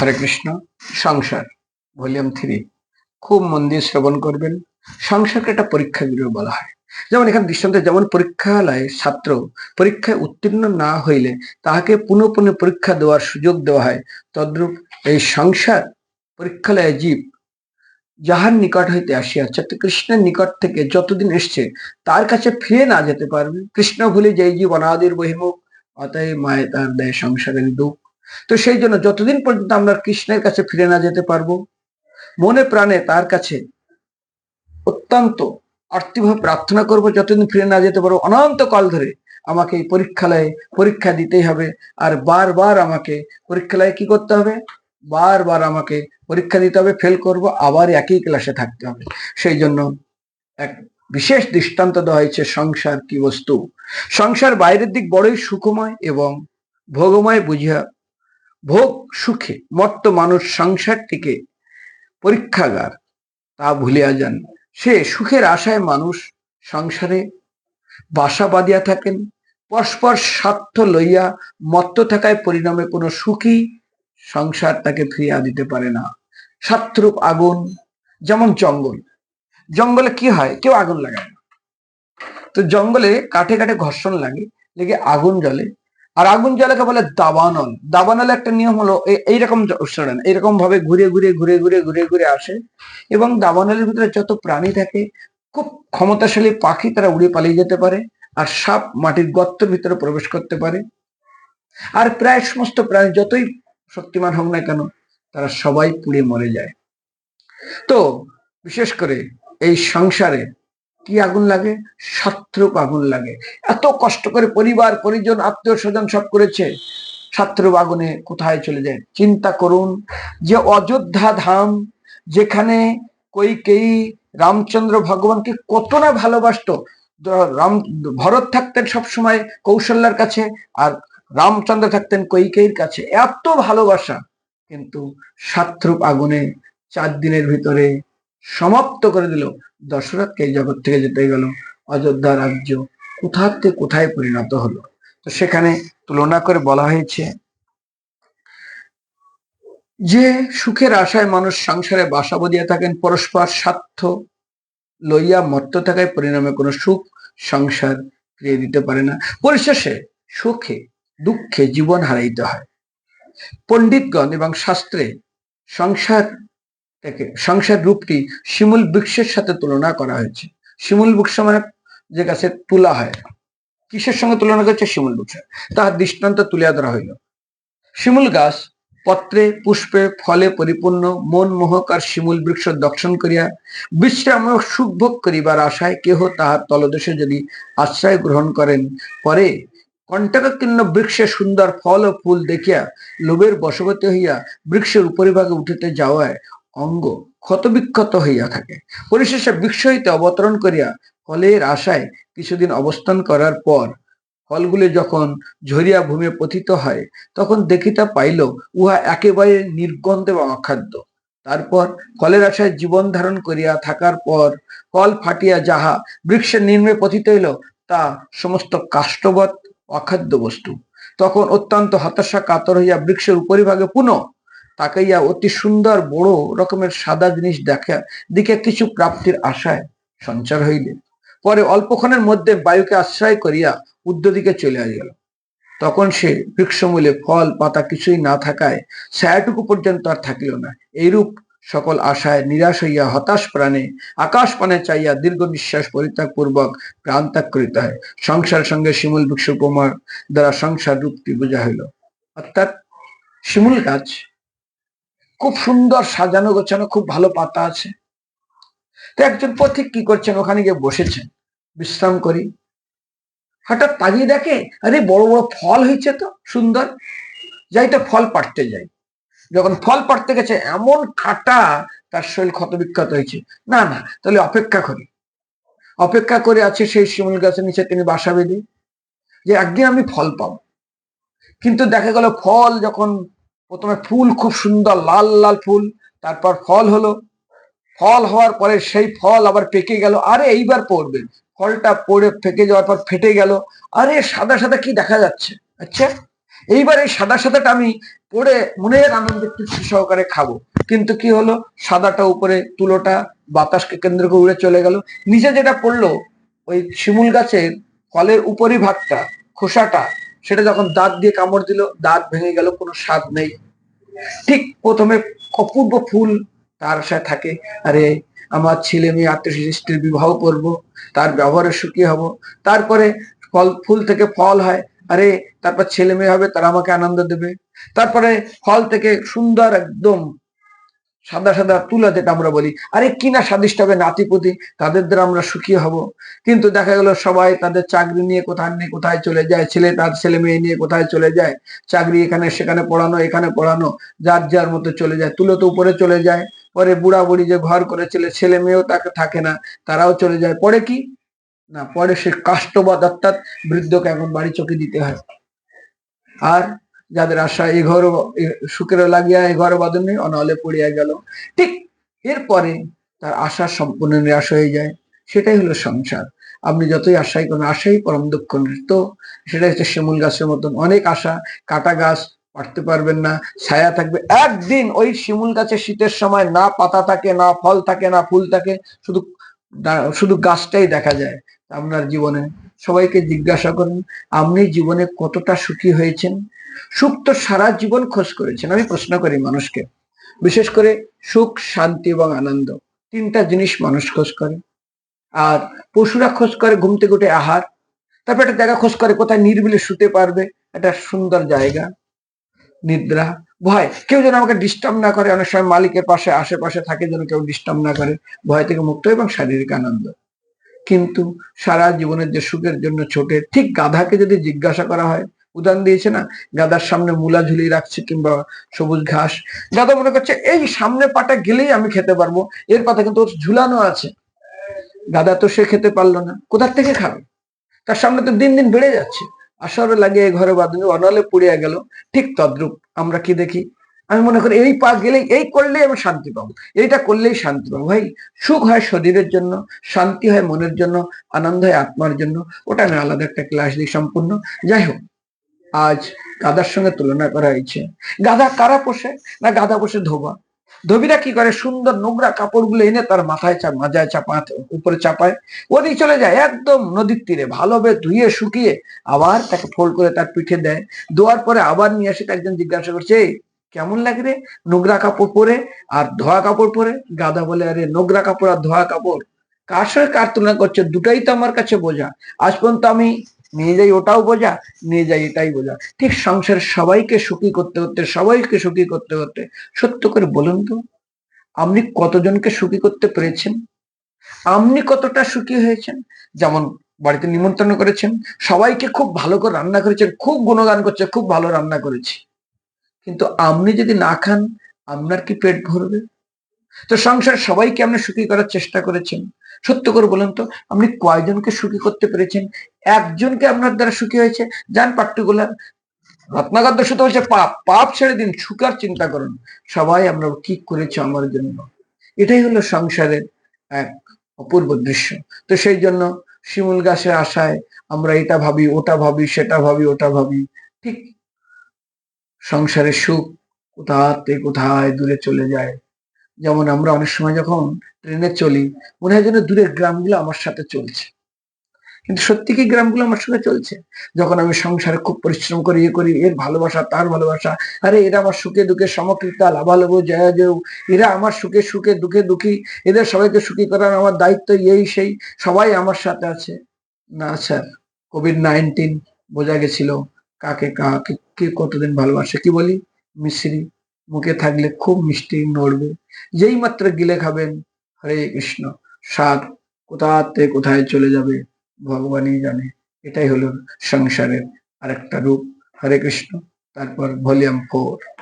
হরে কৃষ্ণ সংসার, volume three. খুব মন দিয়ে শ্রবণ করবেন। সংসারকে একটা পরীক্ষা গৃহ বলা হয়। যেমন এখানে দৃষ্টান্ত, যেমন পরীক্ষালয়ে ছাত্র পরীক্ষায় উত্তীর্ণ না হইলে তাহাকে পুনঃ পুনঃ পরীক্ষা দেওয়ার সুযোগ দেওয়া হয়। তদ্রূপ এই সংসার পরীক্ষালয়ে জীব যাহার নিকট হইতে আসিয়াছে কৃষ্ণের নিকট থেকে যতদিন এসছে, তার কাছে ফিরে না যেতে পারবে। কৃষ্ণ ভুলে যেই জীব অনাদির বহিমুখ, অতএব মায়ে তার দেয় সংসারের দুঃখ তো সেই জন্য যতদিন পর্যন্ত আমরা কৃষ্ণের কাছে ফিরে না যেতে পারব, মনে প্রাণে তার কাছে অত্যন্ত আর্থিকভাবে প্রার্থনা করব, যতদিন ফিরে না যেতে পারব অনন্ত কাল ধরে আমাকে এই পরীক্ষালয়ে পরীক্ষা দিতেই হবে। আর বারবার আমাকে পরীক্ষালয়ে কি করতে হবে? বারবার আমাকে পরীক্ষা দিতে হবে ফেল করব, আবার একই ক্লাসে থাকতে হবে। সেই জন্য এক বিশেষ দৃষ্টান্ত দেওয়া হয়েছে সংসার কি বস্তু? সংসার বাইরের দিক বড়ই সুখময় এবং ভোগময় বুঝিয়া ভোগ সুখে মত্ত মানুষ সংসারটিকে পরীক্ষাগার, তা ভুলিয়া যান। সে সুখের আশায় মানুষ সংসারে বাসা বাঁধিয়া থাকেন। পরস্পর স্বার্থ লইয়া মত্ত থাকায় পরিণামে কোনো সুখী সংসার তাকে ফিরিয়া দিতে পারে না। স্বার্থরূপ আগুন, যেমন জঙ্গল। জঙ্গলে কি হয়? কেউ আগুন লাগায় না। তো জঙ্গলে কাঠে কাঠে ঘর্ষণ লাগে, লেগে আগুন জ্বলে। আর আগুন জ্বালাকে বলে দাবানল। দাবানল একটা নিয়ম হলো এইরকম শোনেন এইরকম ভাবে ঘুরে ঘুরে ঘুরে ঘুরে ঘুরে ঘুরে আসে এবং দাবানলের ভিতরে যত প্রাণী থাকে, খুব ক্ষমতাশালী পাখি তারা উড়ে পালিয়ে যেতে পারে আর সাপ মাটির গর্তের ভিতরে প্রবেশ করতে পারে। আর প্রায় সমস্ত প্রাণী যতই শক্তিমান হোক না কেন, তারা সবাই পুড়ে মরে যায়। তো, বিশেষ করে এই সংসারে কি আগুন লাগে? সাত্রুপ আগুন লাগে। এত কষ্ট করে পরিবার, পরিজন, আত্মীয় স্বজন সব করেছে। সাত্রুপ আগুনে কোথায় চলে যায়? চিন্তা করুন যে অযোধ্যা ধাম যেখানে কৈকেয়ী রামচন্দ্র ভগবানকে কত না ভালোবাসত। রাম, ভরত থাকতেন সবসময় কৌশল্যার কাছে আর রামচন্দ্র থাকতেন কৈকেয়ীর কাছে। এত ভালোবাসা। কিন্তু সাত্রুপ আগুনে চার দিনের ভিতরে সমাপ্ত করে দিল। দশরথকে এই জগৎ থেকে যেতে গেল। অযোধ্যা রাজ্য কোথার থেকে কোথায় পরিণত হলো? তো সেখানে তুলনা করে বলা হয়েছে যে, সুখের আশায় মানুষ সংসারে বাসা বদিয়া থাকেন, পরস্পর স্বার্থ লইয়া মত্ত থাকায় পরিণামে কোনো সুখ সংসার ফিরিয়ে দিতে পারে না। পরিশেষে সুখে, দুঃখে জীবন হারাইতে হয়। পণ্ডিতগণ এবং শাস্ত্রে সংসার থেকে সংসার রূপটি শিমুল বৃক্ষের সাথে তুলনা করা হয়েছে। শিমুল বৃক্ষ মানে যে গাছে তুলা হয়। কিসের সঙ্গে তুলনা করছে? শিমুল বৃক্ষ। তাহার দৃষ্টান্ত তুলিয়া ধরা হইল। শিমুল গাছ পত্রে, পুষ্পে, ফলে পরিপূর্ণ, মন মোহক আর শিমুল বৃক্ষ দর্শন করিয়া বিশ্রাম ও সুখ ভোগ করিবার আশায় কেহ তাহার তলদেশে যদি আশ্রয় গ্রহণ করেন, পরে কণ্টকাকীর্ণ বৃক্ষে সুন্দর ফল ও ফুল দেখিয়া লোভের বশবর্তী হইয়া বৃক্ষের উপরিভাগে উঠিতে যাওয়ায় অঙ্গ ক্ষতবিক্ষত হইয়া থাকে। পরিশেষে বৃক্ষ হইতে অবতরণ করিয়া ফলের আশায় কিছুদিন অবস্থান করার পর ফলগুলি যখন ঝরিয়া ভূমি পতিত হয়, তখন দেখিতে পাইল, উহা একেবারে নির্গন্ধ এবং অখাদ্য। তারপর ফলের আশায় জীবন ধারণ করিয়া থাকার পর ফল ফাটিয়া যাহা বৃক্ষের নিম্নে পতিত হইল, তা সমস্ত কাষ্ঠবৎ অখাদ্য বস্তু। তখন অত্যন্ত হতাশা কাতর হইয়া বৃক্ষের উপরিভাগে পুনঃ তাকাইয়া অতি সুন্দর বড় রকমের সাদা জিনিস দেখা দিকে কিছু প্রাপ্তির আশায় সঞ্চার হইলে পরে অল্পক্ষণের মধ্যে বায়ুকে আশ্রয় করিয়া উদ্যদিকে চলে গেল। তখন সে বৃক্ষমূলে ফল, পাতা কিছুই না থাকায় ছায়াটুকু পর্যন্ত আর থাকিল না। এইরূপ সকল আশায় নিরাশ হইয়া হতাশ প্রাণে আকাশ পানে চাইয়া দীর্ঘ নিঃশ্বাস পরিত্যাগ পূর্বক প্রাণ ত্যাগ করিতে হয়। সংসার সঙ্গে শিমুল বৃক্ষ কুমার দ্বারা সংসার রূপটি বোঝা হইল। অর্থাৎ শিমুল গাছ খুব সুন্দর সাজানো গোছানো, খুব ভালো পাতা আছে। তো একজন পথিক কি করছেন? ওখানে গিয়ে বসেছেন। বিশ্রাম করি। হঠাৎ তাকিয়ে দেখে, আরে বড় বড় ফল হয়েছে তো, সুন্দর। যাই তো ফল পাড়তে যাই। যখন ফল পাড়তে গেছে, এমন কাটা তার শরীর ক্ষতবিক্ষত হয়েছে। না না, তাহলে অপেক্ষা করি। অপেক্ষা করে আছে সেই শিমুল গাছের নিচে তিনি বাসা বেঁধে, যে একদিন আমি ফল পাবো। কিন্তু দেখা গেল ফল যখন প্রথমে ফুল খুব সুন্দর, লাল লাল ফুল, তারপর ফল হলো। ফল হওয়ার পরে সেই ফল আবার পেকে গেল, আরে এইবার পড়বে। ফলটা পড়ে ফেকে যাওয়ার পর ফেটে গেল। আরে সাদা সাদা কি দেখা যাচ্ছে? আচ্ছা এইবার এই সাদা সাদাটা আমি পড়ে মনের আনন্দে তৃপ্তি সহকারে খাব। কিন্তু কি হলো? সাদাটা উপরে, তুলোটা বাতাসকে কেন্দ্র করে উড়ে চলে গেল। নিচে যেটা পড়ল, ওই শিমুল গাছের ফলের উপরি ভাগটা খোসাটা সেটা যখন দাঁত দিয়ে কামড় দিল, দাঁত ভেঙে গেল, কোনো স্বাদ নেই। ঠিক প্রথমে অপূর্ব ফুল তার আশায় থাকে। আরে, আমার ছেলে মেয়ে আত্মীয় বিবাহ করব, তার ব্যবহারে সুখী হব। তারপরে ফল, ফুল থেকে ফল হয়। আরে, তারপর ছেলে মেয়ে হবে, তারা আমাকে আনন্দ দেবে। তারপরে ফল থেকে সুন্দর একদম সাদা সাদা তুলা যেটা আমরা বলি, আরে কি না স্বাদিষ্ট হবে নাতিপুতি তাদের দ্বারা আমরা সুখী হব। কিন্তু দেখা গেল সবাই তাদের চাকরি নিয়ে কোথায় নিয়ে কোথায় চলে যায়, ছেলে তার ছেলে মেয়ে নিয়ে কোথায় চলে যায়, চাকরি এখানে সেখানে পড়ানো, এখানে পড়ানো, যার যার মতো চলে যায়, তুলো তো উপরে চলে যায়, পরে বুড়া বুড়ি যে ঘর করেছিল, ছেলে মেয়েও তাকে থাকে না, তারাও চলে যায়, পরে কি? না, পরে সে কাষ্টবাদ অর্থাৎ বৃদ্ধকে এখন বাড়ি চোখে দিতে হয়। আর যাদের আশা এই ঘর সুখের লাগিয়া এই ঘর বাঁধনে অনলে পড়িয়া গেল। ঠিক এরপরে তার আশা সম্পূর্ণ নিরাশ হয়ে যায়। সেটাই হলো সংসার। আপনি যতই আশাই করেন, আশাই পরম দুঃখ তো সেটা হচ্ছে শিমুল গাছের মতন। অনেক আশা, কাটা গাছ পারতে পারবেন না, ছায়া থাকবে। একদিন ওই শিমুল গাছে শীতের সময় না পাতা থাকে, না ফল থাকে, না ফুল থাকে, শুধু শুধু গাছটাই দেখা যায় আপনার জীবনে। সবাইকে জিজ্ঞাসা করুন, আপনি জীবনে কতটা সুখী হয়েছেন? সুখ তো সারা জীবন খোঁজ করেছেন। আমি প্রশ্ন করি মানুষকে, বিশেষ করে সুখ, শান্তি এবং আনন্দ, তিনটা জিনিস মানুষ খোঁজ করে। আর পশুরা খোঁজ করে ঘুম থেকে আহার, তারপর একটা জায়গা খোঁজ করে কোথায় নির্বিলে শুতে পারবে, একটা সুন্দর জায়গা, নিদ্রা, ভয়। কেউ যেন আমাকে ডিস্টার্ব না করে, অনেক সময় মালিকের পাশে, আশেপাশে থাকে যেন কেউ ডিস্টার্ব না করে, ভয় থেকে মুক্ত এবং শারীরিক আনন্দ। কিন্তু সারা জীবনের যে সুখের জন্য ছোটে, ঠিক গাধাকে যদি জিজ্ঞাসা করা হয় উদাহরণ দিয়েছে না? গাদার সামনে মূলা ঝুলিয়ে রাখছে কিংবা সবুজ ঘাস। গাদা মনে করছে, এই সামনে পাটা গেলেই আমি খেতে পারব। এর পাতা কিন্তু ঝুলানো আছে। গাদা তো সে খেতে পারল না। কোথার থেকে খাবে? তার সামনে তো দিন দিন বেড়ে যাচ্ছে। আসরে লাগিয়ে ঘরে বাঁধবে অনলে পুড়িয়া গেল। ঠিক তদ্রুপ। আমরা কি দেখি? আমি মনে করি এই পা গেলেই, এই করলেই আমি শান্তি পাবো। এইটা করলেই শান্তি পাবো। ভাই, সুখ হয় শরীরের জন্য, শান্তি হয় মনের জন্য, আনন্দ হয় আত্মার জন্য। ওটা আমি আলাদা একটা ক্লাস দিই সম্পূর্ণ। যাই হোক আজ গাদার সঙ্গে তুলনা করা হয়েছে। গাধা কারা পোষে না গাধা পোষে ধোবা? ধোবিরা কি করে? সুন্দর নোংরা কাপড়গুলো এনে তার মাথায় চা মাজায় চাপা উপরে চাপায়। ওদিক চলে যায় একদম নদীর তীরে ভালোভাবে ধুয়ে শুকিয়ে আবার তাকে ফোল্ড করে তার পিঠে দেয়। দোয়ার পরে আবার নিয়ে এসে একজন জিজ্ঞাসা করছে কেমন লাগে রে নোংরা কাপড় পরে আর ধোয়া কাপড় পরে? গাধা বলে, আরে, নোংরা কাপড় আর ধোয়া কাপড়? কার সঙ্গে কার তুলনা করছে? দুটাই তো আমার কাছে বোঝা। আজ পর্যন্ত আমি নিয়ে যাই ওটাও বোঝা, নিয়ে যাই এটাই বোঝা। ঠিক সংসারের সবাইকে সুখী করতে করতে সবাইকে সুখী করতে করতে সত্য করে বলুন তো, আপনি কতজনকে সুখী করতে পেরেছেন? আপনি কতটা সুখী হয়েছেন? যেমন বাড়িতে নিমন্ত্রণ করেছেন, সবাইকে খুব ভালো করে রান্না করেছেন, খুব গুণগান করছে, খুব ভালো রান্না করেছি। কিন্তু আপনি যদি না খান, আপনার কি পেট ভরবে? তো সংসার সবাইকে আপনি সুখী করার চেষ্টা করেছেন। সত্য করে বলুন তো, আপনি কয়জনকে সুখী করতে পেরেছেন? একজনকে আপনার দ্বারা সুখী হয়েছে? যান পার্টিকুলার রত্নাগর দোষিত হচ্ছে পাপ পাপ ছেড়ে দিন সুখার চিন্তা করুন। সবাই আমরা কি করেছি আমার জন্য? এটাই হলো সংসারের এক অপূর্ব দৃশ্য। তো সেই জন্য শিমুল গাছের আশায় আমরা এটা ভাবি, ওটা ভাবি, সেটা ভাবি, ওটা ভাবি। ঠিক সংসারের সুখ কোথাতে কোথায় দূরে চলে যায়? যেমন আমরা অনেক সময় যখন ট্রেনে চলি, মনে হয় যেন দূরের গ্রামগুলো আমার সাথে চলছে। কিন্তু সত্যি কি গ্রামগুলো আমার সঙ্গে চলছে? যখন আমি সংসারে খুব পরিশ্রম করি ইয়ে করি, এর ভালোবাসা, তার ভালোবাসা, আরে এরা আমার সুখে দুঃখে সমকৃতা, লাভালভ জয়া জয় এরা আমার সুখে সুখে দুঃখে দুঃখী, এদের সবাইকে সুখী করার আমার দায়িত্ব এই সেই, সবাই আমার সাথে আছে। না স্যার কোভিড নাইনটিন বোঝা গেছিল, কাকে কাকে, কে কতদিন ভালোবাসে, কি বলি? মিশ্রি। মুখে থাকলে খুব মিষ্টি নড়বে। যেই মাত্র গিলে খাবেন, হরে কৃষ্ণ। স্বাদ কোথাতে কোথায় চলে যাবে, ভগবানই জানে। এটাই হলো সংসারের আরেকটা রূপ। হরে কৃষ্ণ। তারপর ভলিউম ফোর।